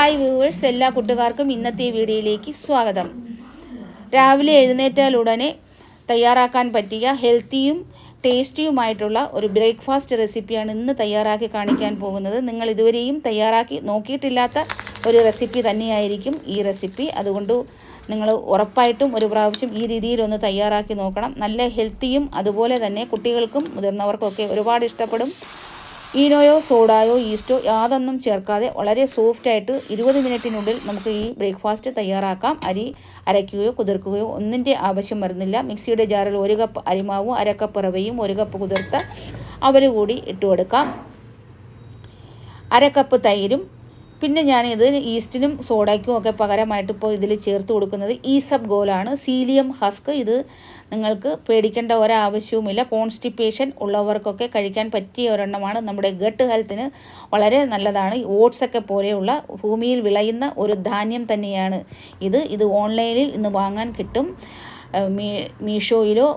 Hi viewers എല്ലാ കൂട്ടുകാർക്കും ഇന്നത്തെ വീഡിയോയിലേക്ക് സ്വാഗതം. രാവിലെ എഴുന്നേറ്റാൽ ഉടനെ തയ്യാറാക്കാൻ പറ്റിയ ഹെൽത്തിയും ടേസ്റ്റിയുമായിട്ടുള്ള ഒരു ബ്രേക്ക്ഫാസ്റ്റ് റെസിപ്പിയാണ് ഇന്ന് തയ്യാറാക്കി കാണിക്കാൻ പോകുന്നത്. നിങ്ങൾ ഇതുവരെയും തയ്യാറാക്കി നോക്കിയിട്ടില്ലാത്ത ഒരു റെസിപ്പി തന്നെയായിരിക്കും ഈ റെസിപ്പി. അതുകൊണ്ട് നിങ്ങൾ ഉറപ്പായിട്ടും ഒരു പ്രാവശ്യം ഈ രീതിയിലൊന്ന് തയ്യാറാക്കി നോക്കണം. നല്ല ഹെൽത്തിയും അതുപോലെ തന്നെ കുട്ടികൾക്കും മുതിർന്നവർക്കൊക്കെ ഒരുപാട് ഇഷ്ടപ്പെടും. ഈനോയോ സോഡായോ ഈസ്റ്റോ യാതൊന്നും ചേർക്കാതെ വളരെ സോഫ്റ്റായിട്ട് ഇരുപത് മിനിറ്റിനുള്ളിൽ നമുക്ക് ഈ ബ്രേക്ക്ഫാസ്റ്റ് തയ്യാറാക്കാം. അരി അരയ്ക്കുകയോ കുതിർക്കുകയോ ഒന്നിന്റെ ആവശ്യം വരുന്നില്ല. മിക്സിയുടെ ജാറിൽ ഒരു കപ്പ് അരിമാവും അരക്കപ്പ് കപ്പ് റവയും ഒരു കപ്പ് കുതിർത്ത അവർ കൂടി ഇട്ട് കൊടുക്കാം അര കപ്പ് തൈരും പിന്നെ ഞാൻ ഞാനിത് ഈസ്റ്റിനും സോഡയ്ക്കും ഒക്കെ പകരമായിട്ട് ഇപ്പോൾ ഇതിൽ ചേർത്ത് കൊടുക്കുന്നത് ഈസബ് ഗോലാണ് സീലിയം ഹസ്ക് ഇത് നിങ്ങൾക്ക് പേടിക്കേണ്ട ഒരാവശ്യവുമില്ല. കോൺസ്റ്റിപ്പേഷൻ ഉള്ളവർക്കൊക്കെ കഴിക്കാൻ പറ്റിയ ഒരെണ്ണമാണ്. നമ്മുടെ ഗട്ട് ഹെൽത്തിന് വളരെ നല്ലതാണ്. ഓട്സൊക്കെ പോലെയുള്ള ഭൂമിയിൽ വിളയുന്ന ഒരു ധാന്യം തന്നെയാണ് ഇത്. ഇത് ഓൺലൈനിൽ ഇന്ന് വാങ്ങാൻ കിട്ടും. മീ മീഷോയിലോ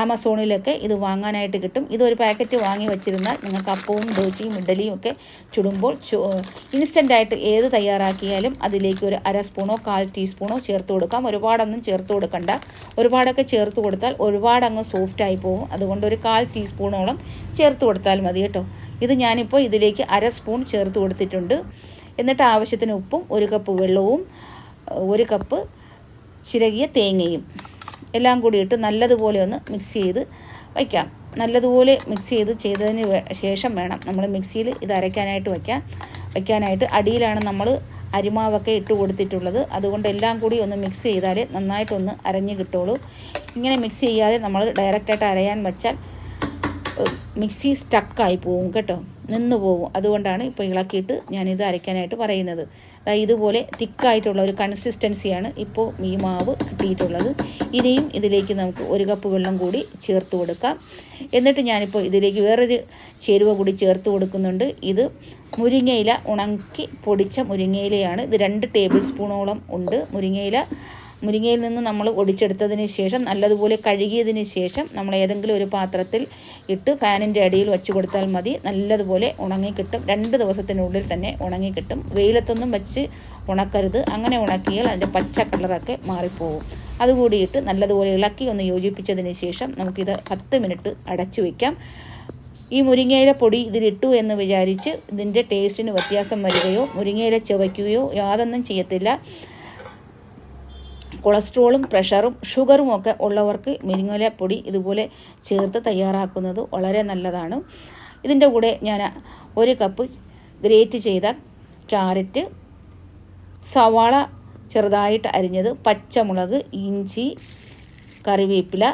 ആമസോണിലൊക്കെ ഇത് വാങ്ങാനായിട്ട് കിട്ടും. ഇതൊരു പാക്കറ്റ് വാങ്ങി വെച്ചിരുന്നാൽ നിങ്ങൾക്ക് അപ്പവും ദോശയും ഇഡലിയും ഒക്കെ ചുടുമ്പോൾ ഇൻസ്റ്റന്റായിട്ട് ഏത് തയ്യാറാക്കിയാലും അതിലേക്ക് ഒരു അര സ്പൂണോ കാൽ ടീസ്പൂണോ ചേർത്ത് കൊടുക്കാം. ഒരുപാടൊന്നും ചേർത്ത് കൊടുക്കണ്ട. ഒരുപാടൊക്കെ ചേർത്ത് കൊടുത്താൽ ഒരുപാട് അങ്ങ് സോഫ്റ്റായി പോകും. അതുകൊണ്ട് ഒരു കാൽ ടീസ്പൂണോളം ചേർത്ത് കൊടുത്താൽ മതി കേട്ടോ. ഇത് ഞാനിപ്പോൾ ഇതിലേക്ക് അര സ്പൂൺ ചേർത്ത് കൊടുത്തിട്ടുണ്ട്. എന്നിട്ട് ആവശ്യത്തിന് ഉപ്പും ഒരു കപ്പ് വെള്ളവും ഒരു കപ്പ് ചിരകിയ തേങ്ങയും. എല്ലാം കൂടി ഇട്ട് നല്ലതുപോലെ ഒന്ന് മിക്സ് ചെയ്ത് വയ്ക്കാം നല്ലതുപോലെ മിക്സ് ചെയ്ത് ചെയ്തതിന് ശേഷം വേണം നമ്മൾ മിക്സിയിൽ ഇത് അരയ്ക്കാനായിട്ട് വയ്ക്കാം വയ്ക്കാനായിട്ട് അടിയിലാണ് നമ്മൾ അരിമാവൊക്കെ ഇട്ട് കൊടുത്തിട്ടുള്ളത്. അതുകൊണ്ട് എല്ലാം കൂടി ഒന്ന് മിക്സ് ചെയ്താൽ നന്നായിട്ടൊന്ന് അരഞ്ഞ് കിട്ടുള്ളൂ. ഇങ്ങനെ മിക്സ് ചെയ്യാതെ നമ്മൾ ഡയറക്റ്റായിട്ട് അരയാൻ വെച്ചാൽ മിക്സി സ്റ്റക്കായി പോവും കേട്ടോ. നിന്ന് പോകും അതുകൊണ്ടാണ് ഇപ്പോൾ ഇളക്കിയിട്ട് ഞാനിത് അരയ്ക്കാനായിട്ട് പറയുന്നത്. ഇതുപോലെ തിക്കായിട്ടുള്ള ഒരു കൺസിസ്റ്റൻസിയാണ് ഇപ്പോൾ ഈ മാവ് കിട്ടിയിട്ടുള്ളത്. ഇനിയും ഇതിലേക്ക് നമുക്ക് ഒരു കപ്പ് വെള്ളം കൂടി ചേർത്ത് കൊടുക്കാം. എന്നിട്ട് ഞാനിപ്പോൾ ഇതിലേക്ക് വേറൊരു ചേരുവ കൂടി ചേർത്ത് കൊടുക്കുന്നുണ്ട്. ഇത് മുരിങ്ങയില ഉണക്കി പൊടിച്ച മുരിങ്ങയിലയാണ്. ഇത് രണ്ട് ടേബിൾ സ്പൂണോളം ഉണ്ട് മുരിങ്ങയില. മുരിങ്ങയിൽ നിന്ന് നമ്മൾ ഒടിച്ചെടുത്തതിന് ശേഷം നല്ലതുപോലെ കഴുകിയതിന് ശേഷം നമ്മൾ ഏതെങ്കിലും ഒരു പാത്രത്തിൽ ഇട്ട് ഫാനിന്റെ അടിയിൽ വെച്ച് കൊടുത്താൽ മതി. നല്ലതുപോലെ ഉണങ്ങിക്കിട്ടും രണ്ട് ദിവസത്തിനുള്ളിൽ തന്നെ ഉണങ്ങിക്കിട്ടും വെയിലത്തൊന്നും വെച്ച് ഉണക്കരുത്. അങ്ങനെ ഉണക്കിയാൽ അതിന്റെ പച്ച കളറൊക്കെ മാറിപ്പോകും അതുകൂടിയിട്ട് നല്ലതുപോലെ ഇളക്കി ഒന്ന് യോജിപ്പിച്ചതിന് ശേഷം നമുക്കിത് പത്ത് മിനിറ്റ് അടച്ചു വയ്ക്കാം ഈ മുരിങ്ങയില പൊടി ഇതിലിട്ടു എന്ന് വിചാരിച്ച് ഇതിന്റെ ടേസ്റ്റിന് വ്യത്യാസം വരികയോ മുരിങ്ങയില ചുവയ്ക്കുകയോ യാതൊന്നും ചെയ്യത്തില്ല. കൊളസ്ട്രോളും പ്രഷറും ഷുഗറും ഒക്കെ ഉള്ളവർക്ക് മുരിങ്ങയില പൊടി ഇതുപോലെ ചേർത്ത് തയ്യാറാക്കുന്നത് വളരെ നല്ലതാണ്. ഇതിന്റെ കൂടെ ഞാൻ ഒരു കപ്പ് ഗ്രേറ്റ് ചെയ്ത ക്യാരറ്റ് സവാള ചെറുതായിട്ട് അരിഞ്ഞത് പച്ചമുളക് ഇഞ്ചി കറിവേപ്പില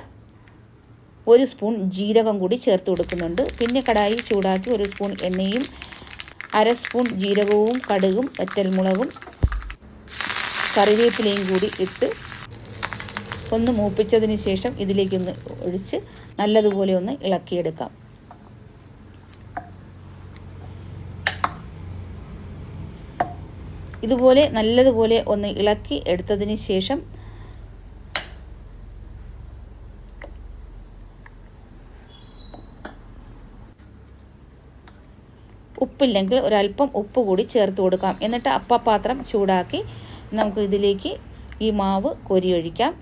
ഒരു സ്പൂൺ ജീരകം കൂടി ചേർത്ത് കൊടുക്കുന്നുണ്ട്. പിന്നെ കടായി ചൂടാക്കി ഒരു സ്പൂൺ എണ്ണയും അര സ്പൂൺ ജീരകവും കടുകും വറ്റൽമുളകും കറിവേപ്പിലയും കൂടി ഇട്ട് ഒന്ന് മൂപ്പിച്ചതിന് ശേഷം ഇതിലേക്കൊന്ന് ഒഴിച്ച് നല്ലതുപോലെ ഒന്ന് ഇളക്കിയെടുക്കാം. ഇതുപോലെ നല്ലതുപോലെ ഒന്ന് ഇളക്കി എടുത്തതിന് ശേഷം ഉപ്പില്ലെങ്കിൽ ഒരല്പം ഉപ്പ് കൂടി ചേർത്ത് കൊടുക്കാം. എന്നിട്ട് അപ്പപാത്രം ചൂടാക്കി നമുക്ക് ഇതിലേക്ക് ഈ മാവ് കൊരിയൊഴിക്കാം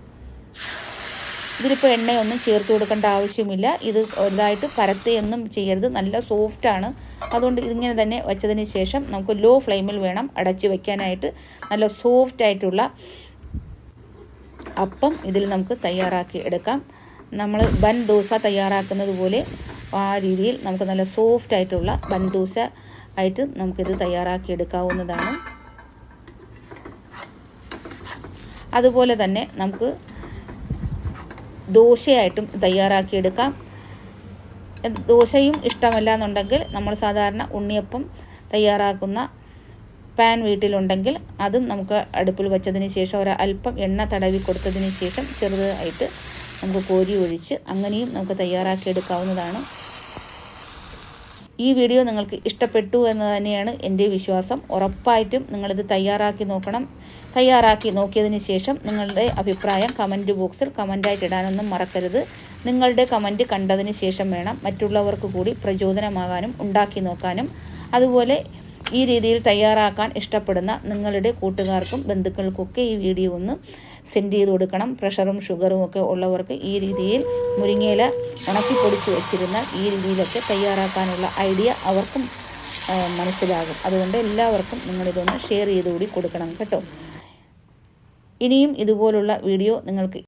ഇതിലിപ്പോൾ എണ്ണയൊന്നും ചേർത്ത് കൊടുക്കേണ്ട ആവശ്യമില്ല. ഇത് ഒരുതായിട്ട് പരത്തുകയൊന്നും ചെയ്യരുത്. നല്ല സോഫ്റ്റാണ് അതുകൊണ്ട് ഇതിങ്ങനെ തന്നെ വെച്ചതിന് ശേഷം നമുക്ക് ലോ ഫ്ലെയിമിൽ വേണം അടച്ച് വയ്ക്കാനായിട്ട് നല്ല സോഫ്റ്റ് ആയിട്ടുള്ള അപ്പം ഇതിൽ നമുക്ക് തയ്യാറാക്കി എടുക്കാം. നമ്മൾ ബൻ ദോശ തയ്യാറാക്കുന്നത് പോലെ ആ രീതിയിൽ നമുക്ക് നല്ല സോഫ്റ്റ് ആയിട്ടുള്ള ബൻ ദോശ ആയിട്ട് നമുക്കിത് തയ്യാറാക്കി എടുക്കാവുന്നതാണ്. അതുപോലെ തന്നെ നമുക്ക് ദോശയായിട്ടും തയ്യാറാക്കിയെടുക്കാം. ദോശയും ഇഷ്ടമല്ല എന്നുണ്ടെങ്കിൽ നമ്മൾ സാധാരണ ഉണ്ണിയപ്പം തയ്യാറാക്കുന്ന പാൻ വീട്ടിലുണ്ടെങ്കിൽ അതും നമുക്ക് അടുപ്പിൽ വെച്ചതിന് ശേഷം ഒരു അല്പം എണ്ണ തടവി കൊടുത്തതിന് ശേഷം ചെറുതായിട്ട് നമുക്ക് കോരി ഒഴിച്ച് അങ്ങനെയും നമുക്ക് തയ്യാറാക്കി എടുക്കാവുന്നതാണ് ഈ വീഡിയോ നിങ്ങൾക്ക് ഇഷ്ടപ്പെട്ടു എന്ന് തന്നെയാണ് എന്റെ വിശ്വാസം. ഉറപ്പായിട്ടും നിങ്ങളിത് തയ്യാറാക്കി നോക്കണം. തയ്യാറാക്കി നോക്കിയതിന് ശേഷം നിങ്ങളുടെ അഭിപ്രായം കമന്റ് ബോക്സിൽ കമന്റായിട്ട് ഇടാനൊന്നും മറക്കരുത്. നിങ്ങളുടെ കമന്റ് കണ്ടതിന് ശേഷം വേണം മറ്റുള്ളവർക്ക് കൂടി പ്രചോദനമാകാനും ഉണ്ടാക്കി നോക്കാനും. അതുപോലെ ഈ രീതിയിൽ തയ്യാറാക്കാൻ ഇഷ്ടപ്പെടുന്ന നിങ്ങളുടെ കൂട്ടുകാർക്കും ബന്ധുക്കൾക്കൊക്കെ ഈ വീഡിയോ ഒന്ന് സെൻഡ് ചെയ്ത് കൊടുക്കണം. പ്രഷറും ഷുഗറും ഒക്കെ ഉള്ളവർക്ക് ഈ രീതിയിൽ മുരിങ്ങയില ഉണക്കി പൊടിച്ച് വെച്ചിരുന്ന ഈ രീതിയിലൊക്കെ തയ്യാറാക്കാനുള്ള ഐഡിയ അവർക്കും മനസ്സിലാകും. അതുകൊണ്ട് എല്ലാവർക്കും നിങ്ങളിതൊന്ന് ഷെയർ ചെയ്തുകൂടി കൊടുക്കണം കേട്ടോ. ഇനിയും ഇതുപോലുള്ള വീഡിയോ നിങ്ങൾക്ക്